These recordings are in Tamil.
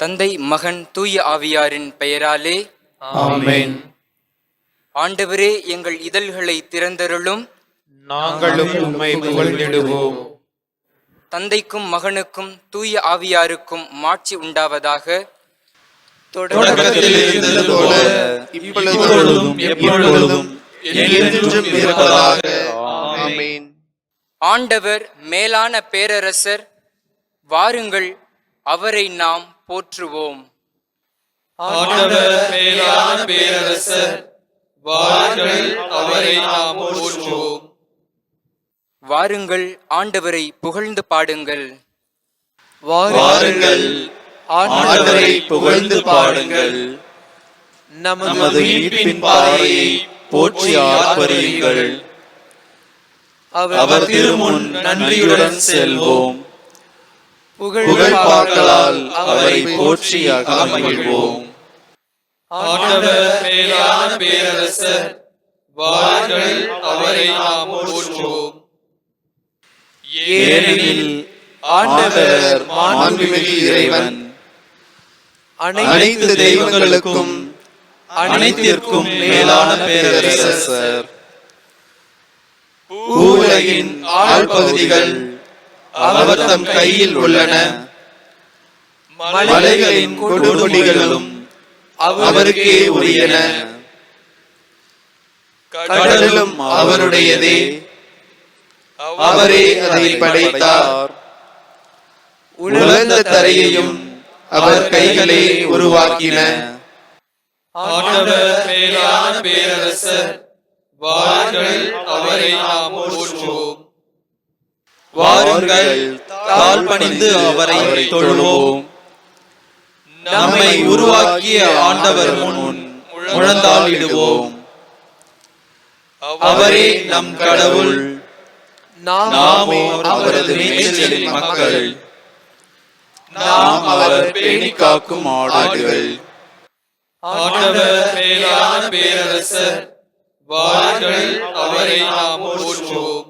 தந்தை மகன் தூய ஆவியாரின் பெயராலே ஆமென். ஆண்டவரே எங்கள் இதழ்களை திறந்தருளும். நாங்களும் உம்மை புகழ்ந்திடுவோம். தந்தைக்கும் மகனுக்கும் தூய ஆவியாருக்கும் மாட்சி உண்டாவதாக. தொடக்கத்தில் இருந்தது போல இப்பொழுதும் எப்பொழுதும் என்றென்றும் இருப்பதாக. ஆமென். ஆண்டவர் மேலான பேரரசர் வாருங்கள் அவரை நாம் போற்றுவோம். ஆண்டவர் மேலான பேரரசர் வாருங்கள் அவரை நாம் போற்றுவோம். வாருங்கள் ஆண்டவரை புகழ்ந்து பாடுங்கள். வாருங்கள் ஆண்டவரை புகழ்ந்து பாடுங்கள். நமது மீட்பின் பாறையை போற்றி ஆர்ப்பரியுங்கள். அவர் திருமுன் நன்றியுடன் செல்வோம். புகழ்பாக்களால் அவரை போற்றி அகமகிழ்வோம். ஆண்டவர் மேலான பேரரசர் வாருங்கள் அவரை நாம் போற்றுவோம். ஏனெனில் ஆண்டவர் மாண்புமிகு இறைவன். அனைத்து தெய்வங்களுக்கும் அனைத்திற்கும் மேலான பேரரசர். பூவுலகின் ஆழ்பகுதிகள் அவர் தம் கையில் உள்ளன. மலைகளின் கொடுமுடிகளும் அவருக்கே உரியன. கடலும் அவருடையதே. அவரே அதை படைத்தார். உலர்ந்த தரையையும் அவர் கைகளே உருவாக்கின. ஆண்டவர் மேலான பேரரசர் வாருங்கள் அவரை நாம் வாருங்கள் தாழ் பணிந்து அவரை தொழுவோம். நம்மை உருவாக்கிய ஆண்டவர் முன் முழந்தாளிடுவோம். அவரே நம் கடவுள். நாமோ அவரது மேய்ச்சலின் மக்கள். நாம் அவர் பேணி காக்கும் ஆடுகள். ஆண்டவர் மேலான பேரரசர் வாருங்கள் அவரை நாம் போற்றுவோம்.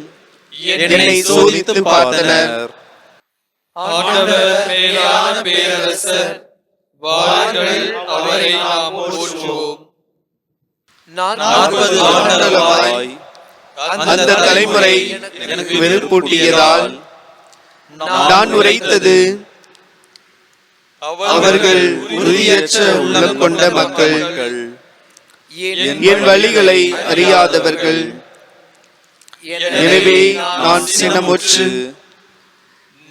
என்னை சோதித்து பார்த்தனர். ஆண்டவர் மேலான பேரரசர் வாருங்கள் அவரை நாம் போற்றுவோம். நாற்பது ஆண்டுகளாய் அந்த தலைமுறை எனக்கு வெறுப்பூட்டியதால் நான் உரைத்தது அவர்கள் உறுதியற்ற உள்ளம் கொண்ட மக்கள். என் வழிகளை அறியாதவர்கள். எனவே நான் சினமுற்று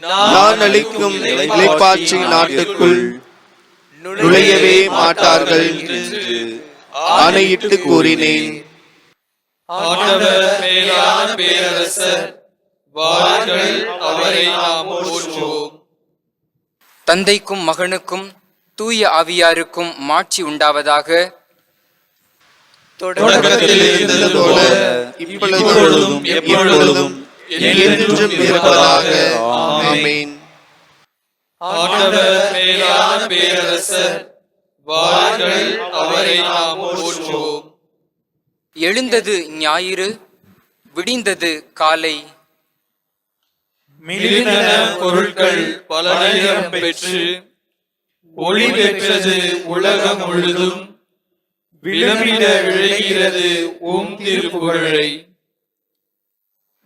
நான் அளிக்கும் இலைப்பாற்றி நாட்டுக்குள் நுழையவே மாட்டார்கள் என்று ஆணையிட்டு கூறினேன். தந்தைக்கும் மகனுக்கும் தூய ஆவியாருக்கும் மாட்சி உண்டாவதாக தொடக்கத்தில் இருந்தது போல இப்பொழுதும் எப்பொழுதும் என்றென்றும் இருப்பதாக. ஆமென். ஆண்டவர் மேலான பேரரசர் வாருங்கள் அவரை நாம் போற்றுவோம். எழுந்தது ஞாயிறு விடிந்தது காலை. மிளிர்ந்தன பொருட்கள் பல நேரம் பெற்று ஒளி பெற்றது உலகம் முழுதும். விளம்பிட விளைகிறது ஓம் திருப்புகழை.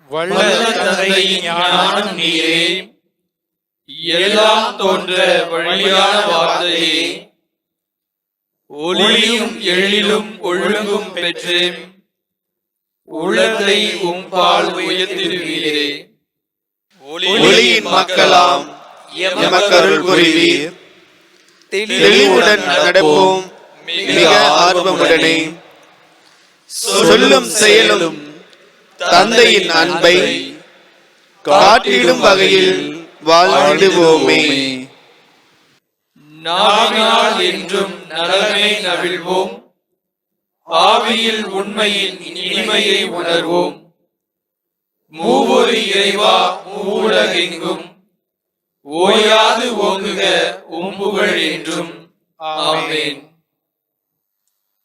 வல்ல தந்தையின் ஞானம் நீரே. எல்லாம் தோன்ற வழியான வார்த்தையே. ஒளியும் எழிலும் ஒழுங்கும் பெற்று உள்ளத்தை உம்பால் உயர்த்திருவீரே ஒளியின் மக்களாம் எமக்கருள் புரிவீர். தெளிவுடன் நடப்போம். மிக ஆர்வமுடனே சொல்லும் செயலும் தந்தையின் அன்பை காட்டிடும் வகையில் வாழ்ந்துவோமே நாவினால் என்றும் நலனை நவிழ்வோம். ஆவியில் உண்மையின் இனிமையை உணர்வோம். மூவொரு இறைவா மூலகெங்கும் ஓயாது ஓங்குக உம்புகள் என்றும். ஆமேன்.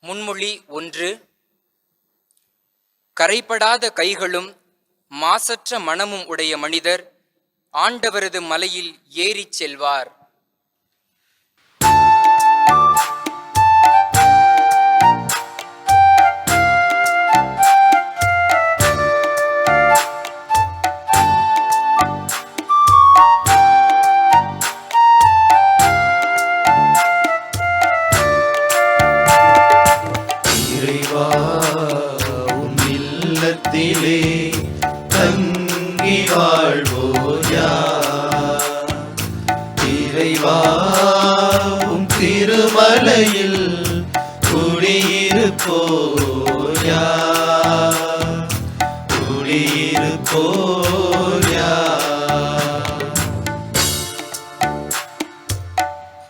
முன்மொழி ஒன்று கரைபடாத கைகளும் மாசற்ற மனமும் உடைய மனிதர் ஆண்டவரது மலையில் ஏறிச் செல்வார். மலையில் குடியிருப்போயா குடியிருப்போயா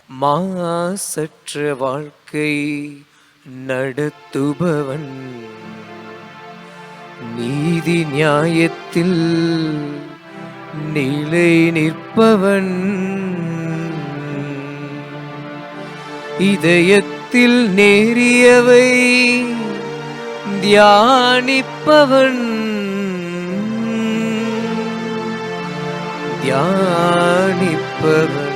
மாசற்ற வாழ்க்கை நடத்துபவன். நீதி நியாயத்தில் நிலை நிற்பவன். இதயத்தில் நேரியவை தியானிப்பவன். தியானிப்பவன்.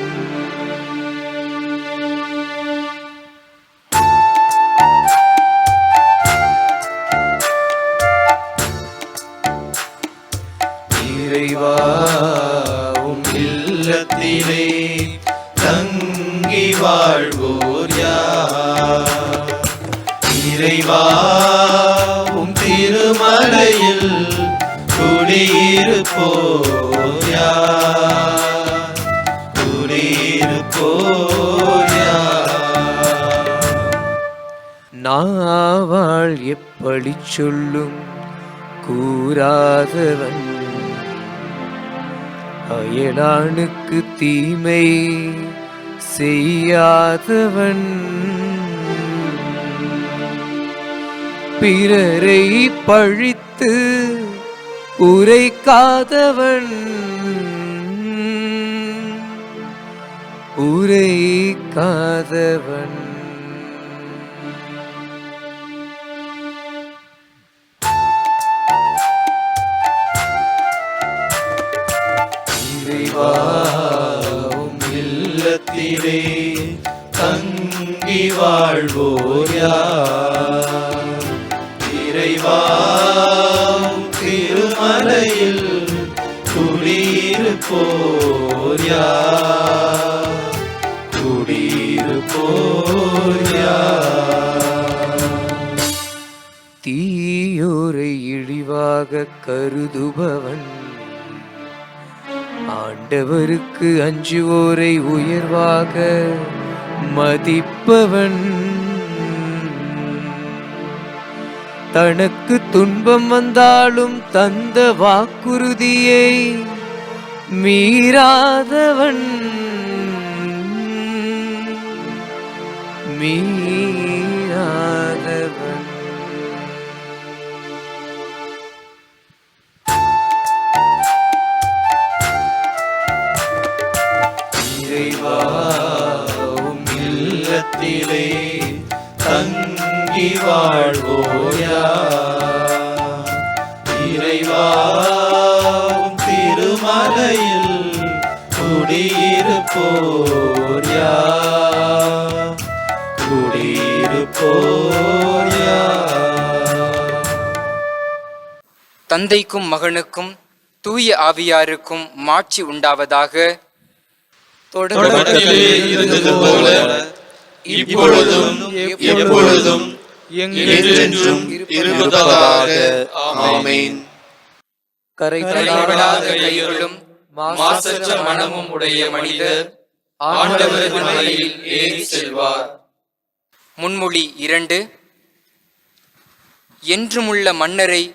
கூறாதவன். அயலானுக்கு தீமை செய்யாதவன். பிறரை பழித்து உரைக்காதவன். உரைக்காதவன். உம் இல்லத்திலே தங்கி வாழ்வோயா இறைவா திருமலையில் குடியிருப்போயா குடியிருப்போயா தீயோரை இழிவாக கருதுபவன் ஆண்டவருக்கு அஞ்சுவோரை உயர்வாக மதிப்பவன். தனக்கு துன்பம் வந்தாலும் தந்த வாக்குறுதியை மீறாதவன். மீ நாட்டிலே தங்கி வாழ்வோயா இறைவா திருமலையில் குடியிருப்போர்யா குடியிருப்போர்யா தந்தைக்கும் மகனுக்கும் தூய ஆவியாருக்கும் மாட்சி உண்டாவதாக தொடர்ந்து இப்பொழுதும் எப்பொழுதும் என்றென்றும் இருப்பதாக. ஆமேன். கரை தடாத மாசற்ற மனமும் உடைய மனிதர் ஆண்டவரின் மலையில் ஏறி செல்வார். முன்மொழி இரண்டு. என்றுமுள்ள மன்னரை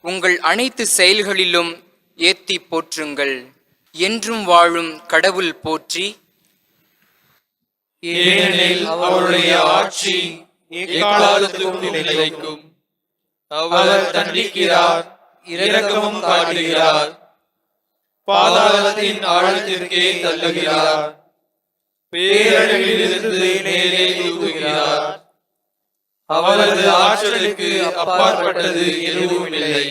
உங்கள் அனைத்து செயல்களிலும் ஏத்தி போற்றுங்கள். என்றும் வாழும் கடவுள் போற்றி ஏனெனில் அவருடைய ஆட்சி எக்காலத்துக்கும் நிலைக்கும் அவர் தண்டிக்கிறார் இரக்கமும் காட்டுகிறார். பாதாளத்தின் ஆழத்திற்கே தள்ளுகிறார். பேரழிவிலிருந்து மேலே தூக்குகிறார் அவரது ஆற்றலுக்கு அப்பாற்பட்டது எதுவும் இல்லை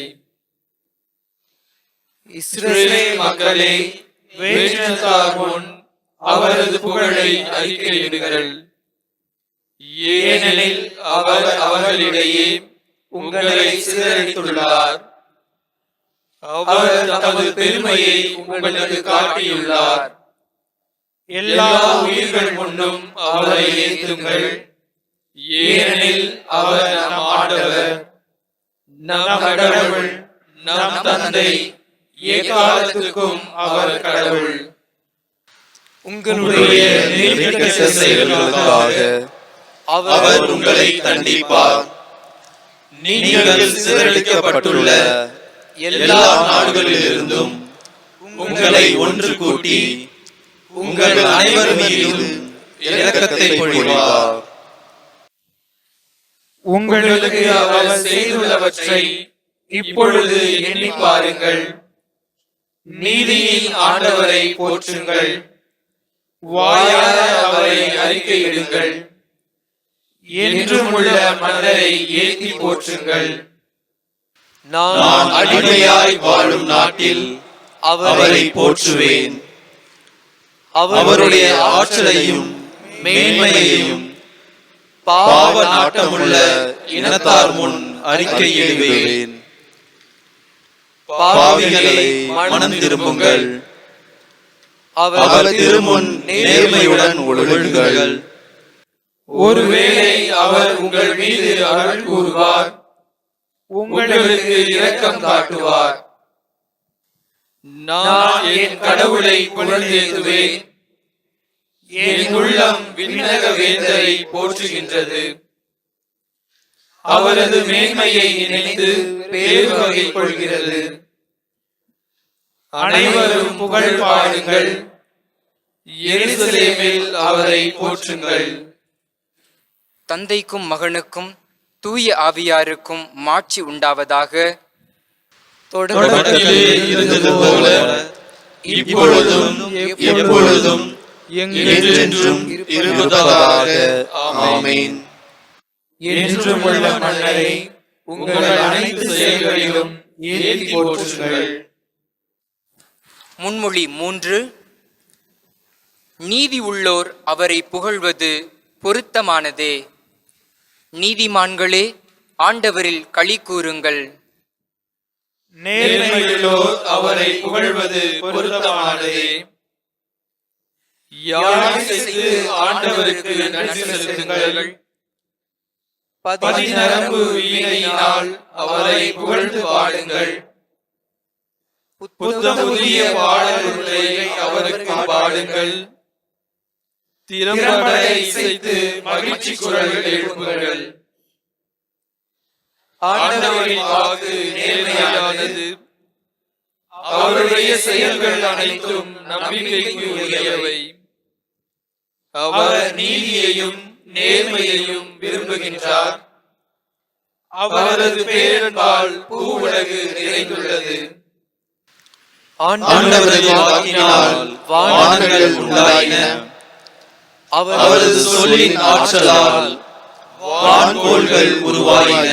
இஸ்ரேல் மக்களே வேஷத்தார் முன் அவரது புகழை அறிக்கையிடுங்கள். ஏனெனில் அவர் அவர்களிடையே உங்களை சிதறடித்துள்ளார். அவர் தமது பெருமையை உங்களுக்கு காட்டியுள்ளார். எல்லா உயிர்கள் முன்னும் அவரை ஏற்றுங்கள் ஏனெனில் அவர் நம் ஆண்டவர். நம் கடவுள் நம் தந்தை எக்காலத்துக்கும் அவர் கடவுள். உங்களுடைய நெறிகெட்ட செயல்களுக்காக அவர் உங்களை தண்டிப்பார். நீங்கள் எல்லா நாடுகளிலிருந்தும் உங்களை ஒன்று கூட்டி உங்கள் அனைவர் மீதும் இரக்கத்தை பொழிவார். உங்களுக்கு அவர் செய்துள்ளவற்றை இப்பொழுது எண்ணி பாருங்கள். நீதியின் ஆண்டவரை போற்றுங்கள். வாயார அவரை அறிக்கையிடுங்கள். என்றும் உள்ள மன்னரை ஏத்தி போற்றுங்கள். நான் நான் அடிமையாய் வாழும் நாட்டில் அவரை போற்றுவேன். அவருடைய ஆற்றலையும் மேன்மையையும் பாவ நாட்டமுள்ள இனத்தார் முன் அறிக்கையிடுவேன். பாவிகளை மனம் திரும்புங்கள். அவர் திருமுன் நேர்மையுடன் ஒழுகுங்கள். ஒருவேளை அவர் உங்கள் மீது அருள் கூறுவார். உங்களுக்கு இரக்கம் காட்டுவார். நான் என் கடவுளை புகழ்ந்தேத்துவேன் என் உள்ளம் விண்ணக வேந்தரை போற்றுகின்றது. அவரது மேன்மையை நினைத்து பேரு வகை கொள்கிறது. அனைவரும் புகழ் பாடுங்கள். எருசலேமில் அவரை போற்றுங்கள். தந்தைக்கும் மகனுக்கும் தூய ஆவியாருக்கும் மாட்சி உண்டாவதாக தொடக்கத்திலே இருந்தது போல இப்பொழுதும் எப்பொழுதும் என்றென்றும் இருப்பதாக. ஆமென். என்றும் உள்ள மன்னரை உங்கள் அனைத்து செயல்களிலும் ஏற்றி போற்றுங்கள். முன்மொழி மூன்று. நீதி உள்ளோர் அவரை புகழ்வது பொருத்தமானதே. நீதிமான்களே ஆண்டவரில் களி கூறுங்கள். நேர்மையுள்ளோர் அவரை புகழ்வது பொருத்தமானதே. ஆண்டவருக்கு நன்றி செலுத்துங்கள். பதினரம்பு வீணையினால் அவரை புகழ்ந்து பாடுங்கள். புதிய பாடல்களை அவருக்கு பாடுங்கள். திறம்பட இசைத்து மகிழ்ச்சி குரல்கள் எழுப்புங்கள். ஆண்டவரின் வாக்கு நேர்மையானது. அவருடைய செயல்கள் அனைத்தும் நம்பிக்கைக்கு உரியவை. அவர் நீதியையும் நேர்மையையும் விரும்புகின்றார். அவரது பேரன்பால் பூவுலகு நிறைந்துள்ளது. ஆண்டவரது வாக்கினால் வானங்கள் உண்டாயின அவரது சொல்லின் ஆற்றலால் வான்கோள்கள் உருவாயின.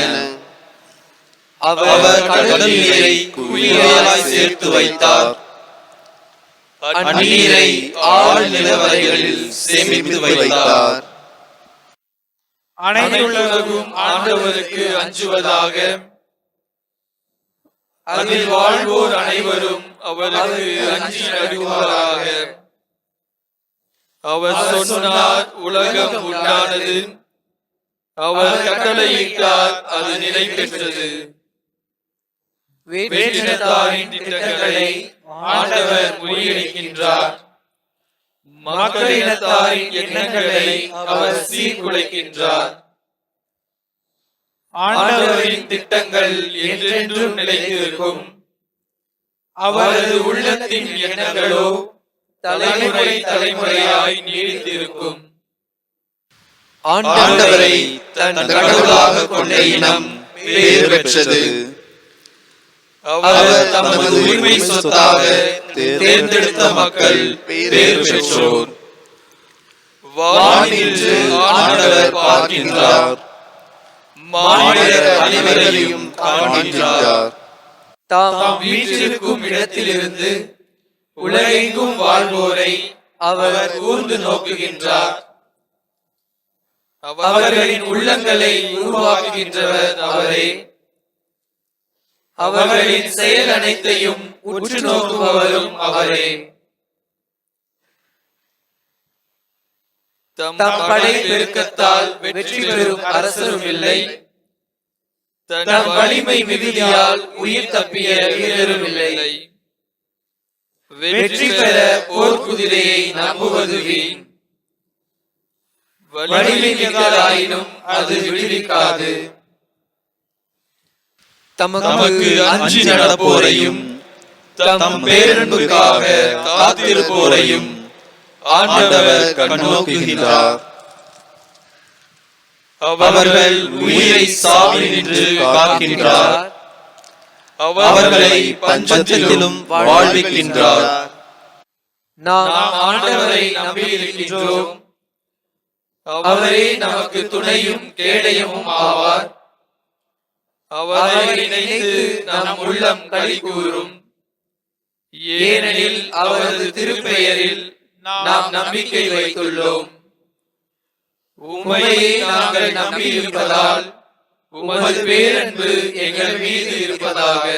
அவர் கடல் நீரை குவியலாய் சேர்த்து வைத்தார். அந்நீரை நிலவரைகளில் சேமித்து வைத்தார். அனைத்துலகும் ஆண்டவருக்கு அஞ்சுவதாக. அதில் வாழ்வோர் அனைவரும் அவருக்கு அஞ்சி நடுவாராக அவர் சொன்னார் உலகம் உண்டானது. அவர் கட்டளையிட்டார் அது நிலை பெற்றது வேற்றினத்தாரின் திட்டங்களை ஆண்டவர் முறியடிக்கின்றார். மக்களினத்தாரின் எண்ணங்களை அவர் சீர்குலைக்கின்றார். ஆண்டவரின் திட்டங்கள் என்றென்றும் நிலைத்திருக்கும். அவரது உள்ளத்தின் எண்ணங்களோ தலைமுறை தலைமுறையாய் நீடித்திருக்கும். ஆண்டவரை தன் கடவுளாக கொண்ட இனம் பேர் பெற்றது. அவர் தமது உரிமை சொத்தாக தேர்ந்தெடுத்த மக்கள் பேர் பெற்றோர். வானின்று ஆண்டவர் பார்க்கின்றார். மாநிலர் அனைவரையும் காண்கின்றார். தாம் வீற்றிருக்கும் இடத்திலிருந்து உலகெங்கும் வாழ்வோரை அவர் கூர்ந்து நோக்குகின்றார். அவர்களின் உள்ளங்களை உருவாக்குகின்றவர் அவரே. அவர்களின் செயல் அனைத்தையும் உற்று நோக்குபவரும் அவரே. தம் படை பெருக்கத்தால் வெற்றி பெறும் அரசரும் இல்லை. தம் வலிமை மிகுதியால் உயிர் தப்பிய வீரரும் இல்லை வெற்றி பெற போர்க்குதிரையை நம்புவது வீண். வலிமை மிக்கதாயினும் அது விடுவிக்காது. தமக்கு அஞ்சி நடப்போரையும் தம் பேரன்புக்காக காத்திருப்போரையும் ஆண்டவர் கண்ணோக்குகின்றார். அவர்கள் உயிரை சாவி நின்று காக்கின்றார். அவர்களை பஞ்சத்திலும் வாழ்விக்கின்றார். நாம் நாம் ஆண்டவரை நம்பியிருக்கின்றோம். அவரே நமக்கு துணையும் கேடயமும் ஆவார். அவரை நினைத்து நம் உள்ளம் களி கூறும். ஏனெனில் அவரது திருப்பெயரில் நாம் நம்பிக்கை வைத்துள்ளோம். உண்மையை நாங்கள் நம்பியிருப்பதால் உமது பேரன்பு எங்கள் மீது இருப்பதாக.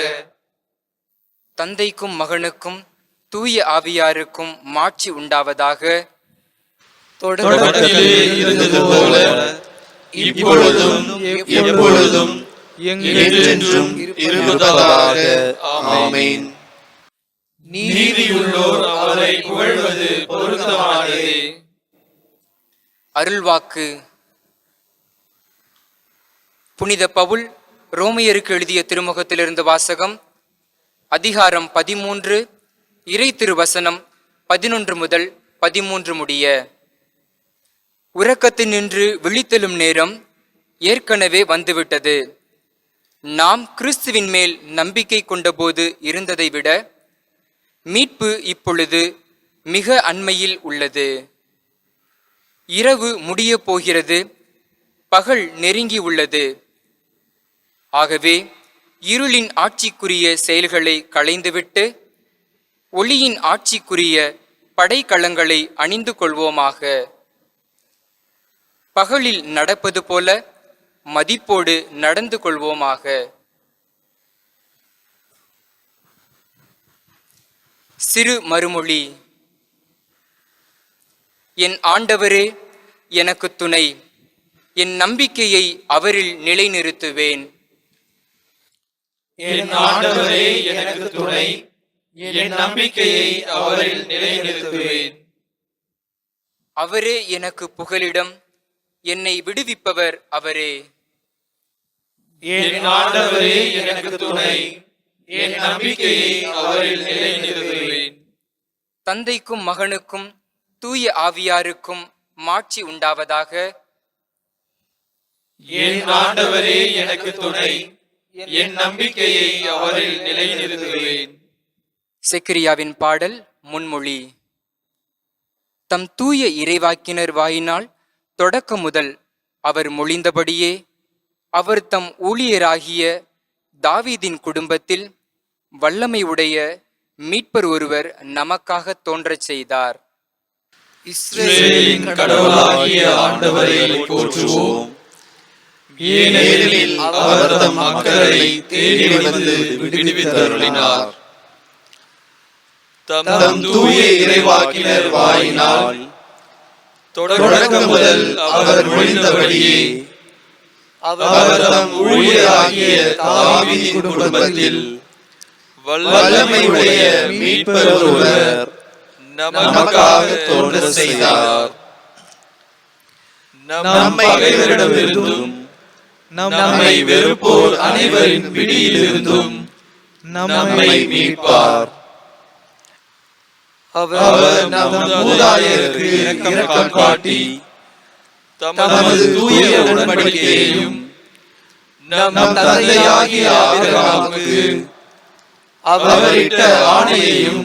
தந்தைக்கும் மகனுக்கும் தூய ஆவியாருக்கும் மாட்சி உண்டாவதாக. தொடக்கத்திலே இருந்தது போல இப்பொழுதும் எப்பொழுதும் என்றென்றும் இருப்பதாக. ஆமென். நீதியுள்ளோர் அவரை புகழ்வது பொருத்தமானதே. அருள்வாக்கு. புனித பவுல் ரோமையருக்கு எழுதிய திருமுகத்திலிருந்து வாசகம் அதிகாரம் பதிமூன்று இறை திருவசனம் பதினொன்று முதல் பதிமூன்று முடிய. உறக்கத்தில் நின்று விழித்தெழும் நேரம் ஏற்கனவே வந்துவிட்டது. நாம் கிறிஸ்துவின் மேல் நம்பிக்கை கொண்டபோது இருந்ததை விட மீட்பு இப்பொழுது மிக அண்மையில் உள்ளது. இரவு முடியப் போகிறது பகல் நெருங்கி உள்ளது. ஆகவே இருளின் ஆட்சிக்குரிய செயல்களை களைந்துவிட்டு ஒளியின் ஆட்சிக்குரிய படைக்கலங்களை அணிந்து கொள்வோமாக. பகலில் நடப்பது போல மதிப்போடு நடந்து கொள்வோமாக. சிறு மறுமொழி. என் ஆண்டவரே எனக்கு துணை. என் நம்பிக்கையை அவரில் நிலைநிறுத்துவேன். என் ஆண்டவரே எனக்கு துணை. என் நம்பிக்கையை அவரில் நிலைநிறுத்துவேன். அவரே எனக்கு புகலிடம். என்னை விடுவிப்பவர் அவரே. என் ஆண்டவரே எனக்கு துணை. என் நம்பிக்கையை அவரில் நிலைநிறுத்துவேன். தந்தைக்கும் மகனுக்கும் தூய ஆவியாருக்கும் மாட்சி உண்டாவதாக. என் ஆண்டவரே எனக்கு துணை. என் நம்பிக்கையை அவரில் நிலைநிறுத்துவேன். செக்கிரியாவின் பாடல் முன்மொழி. தம் தூய இறைவாக்கினர் வாயினால் தொடக்க முதல் அவர் மொழிந்தபடியே அவர் தம் ஊழியராகிய தாவீதின் குடும்பத்தில் வல்லமை உடைய மீட்பர் ஒருவர் நமக்காக தோன்றச் செய்தார். இஸ்ரேலின் கடவுளாகிய ஆண்டவரை போற்றுவோம். ஏனெனில் அவர் தம் மக்களை தேடி வந்து விடுவித்தருளினார். தம் தூய இறைவாக்கினர் வாயினால் தொடக்கம் முதல் அவர் மொழிந்தபடியே அவர் தம் ஊழியராகிய தாவீதின் குடும்பத்தில் வல்லமையுடைய மீட்பர் ஒருவர் நமக்காக தோன்ற செய்தார். நம் பகைவரிடமிருந்தும் நம்மை வெறுப்போர் அனைவரின் பிடியிலிருந்தும் நம்மை மீட்பார். அவர் நம் மூதாதையருக்கு இரக்கம் காட்டி தமது தூய உடன்படிக்கையையும் நம் தந்தையாகிய ஆபிரகாமுக்கு அவர் அவரிட்ட ஆணையையும்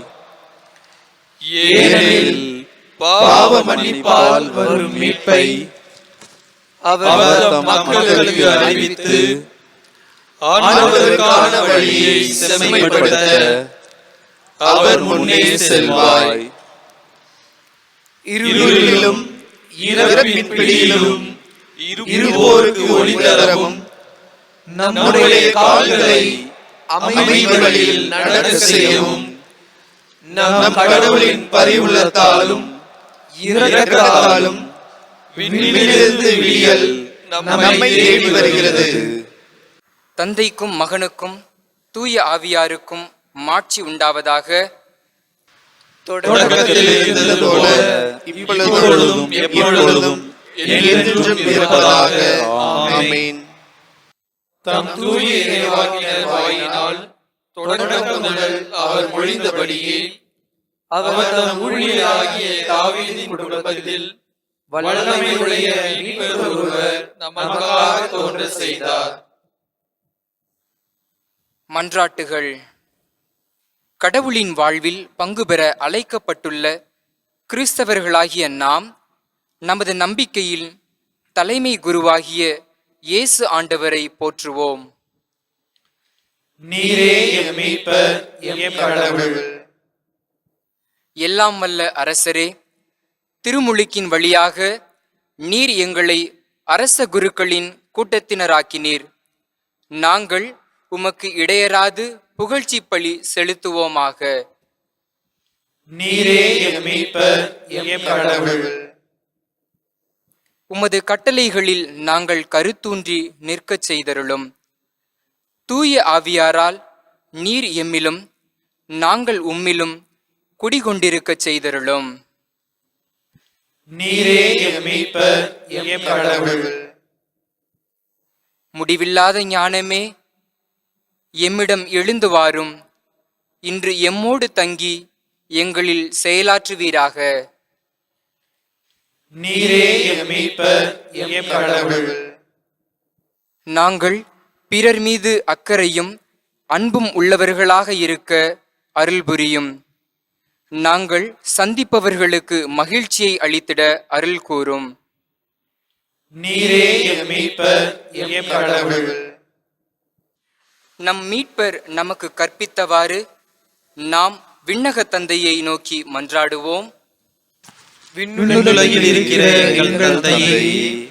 ஏனெனில் பாவ மன்னிப்பால் வரும் மீட்பை அவர் மக்களுக்கு அறிவித்து ஆண்டவருக்கான வழியை செம்மைப்படுத்த அவர் முன்னே செல்வாய். இருளிலும் இரவின் பிடியிலும் இருவோருக்கு ஒளி தரவும் நம்முடைய கால்களை அமைதி வழியில் நடக்க செய்யவும். நம் கடவுளின் பரிவுள்ளத்தாலும் இரக்கத்தாலும் விண்ணிலிருந்து விடியல் நம்மை தேடி வருகிறது. தந்தைக்கும் மகனுக்கும் தூய ஆவியாருக்கும் மாட்சி உண்டாவதாக தொடக்கத்தில் இருந்தது போல இப்பொழுதும் எப்பொழுதும் என்றென்றும் இருப்பதாக. ஆமென். தம் தூய இறைவாக்கினர் வாயினால் தொடக்கம் முதல் அவர் மொழிந்தபடியே அவர் தம் ஊழியராகிய தாவீதின் குடும்பத்தில் வல்லமையுடைய மீட்பர் ஒருவர் நமக்காக தோன்ற செய்தார். மன்றாட்டுகள். கடவுளின் வாழ்வில் பங்கு பெற அழைக்கப்பட்டுள்ள கிறிஸ்தவர்களாகிய நாம் நமது நம்பிக்கையில் தலைமை குருவாகிய இயேசு ஆண்டவரை போற்றுவோம். நீரே எம் மீட்பர் எம் கடவுள். எல்லாம் வல்ல அரசரே திருமுழுக்கின் வழியாக நீர் எங்களை அரச குருக்களின் கூட்டத்தினராக்கினீர். நாங்கள் உமக்கு இடையராது புகழ்ச்சி பழி செலுத்துவோமாக. நீரே எம் மீட்பர் எம் கடவுள். உமது கட்டளைகளில் நாங்கள் கருத்தூன்றி நிற்கச் செய்தருளும். தூய ஆவியாரால் நீர் எம்மிலும் நாங்கள் உம்மிலும் குடிகொண்டிருக்கச் செய்தருளும். நீரே முடிவில்லாத ஞானமே எம்மிடம் எழுந்து வாரும். இன்று எம்மோடு தங்கி எங்களில் செயலாற்றுவீராக. நீரே நாங்கள் பிறர் மீது அக்கறையும் அன்பும் உள்ளவர்களாக இருக்க அருள் புரியும். நாங்கள் சந்திப்பவர்களுக்கு மகிழ்ச்சியை அளித்திட அருள் கூறும். நம் மீட்பர் நமக்கு கற்பித்தவாறு நாம் விண்ணக தந்தையை நோக்கி மன்றாடுவோம். விண்ணுலகில் இருக்கிற எங்கள் தந்தையே.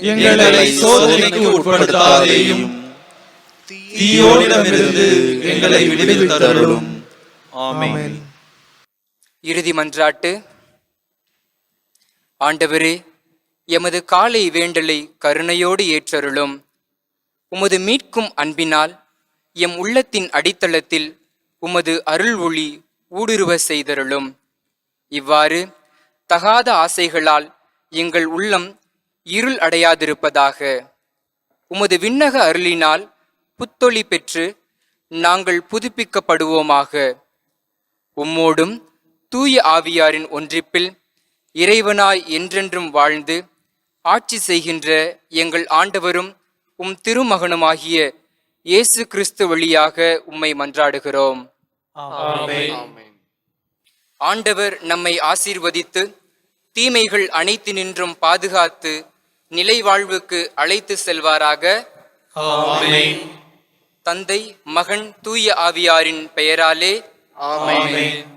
எங்களை சோதனைக்கு உட்படுத்தாதேயும். தீயோனிடமிருந்து எங்களை விடுவித்தருளும் ஆமென். இறுதி மன்றாட்டு. ஆண்டவரே எமது காலை வேண்டலை கருணையோடு ஏற்றருளும். உமது மீட்கும் அன்பினால் எம் உள்ளத்தின் அடித்தளத்தில் உமது அருள் ஒளி ஊடுருவ செய்தருளும். இவ்வாறு தகாத ஆசைகளால் எங்கள் உள்ளம் இருள் அடையாதிருப்பதாக. உமது விண்ணக அருளினால் புத்தொளி பெற்று நாங்கள் புதுப்பிக்கப்படுவோமாக. உம்மோடும் தூய ஆவியாரின் ஒன்றிப்பில் இறைவனாய் என்றென்றும் வாழ்ந்து ஆட்சி செய்கின்ற எங்கள் ஆண்டவரும் உம் திருமகனுமாகிய இயேசு கிறிஸ்து வழியாக உம்மை மன்றாடுகிறோம். ஆண்டவர் நம்மை ஆசீர்வதித்து தீமைகள் அனைத்தினின்றும் பாதுகாத்து நிலை வாழ்வுக்கு அழைத்து செல்வாராக. தந்தை மகன் தூய ஆவியாரின் பெயராலே. ஆமென்.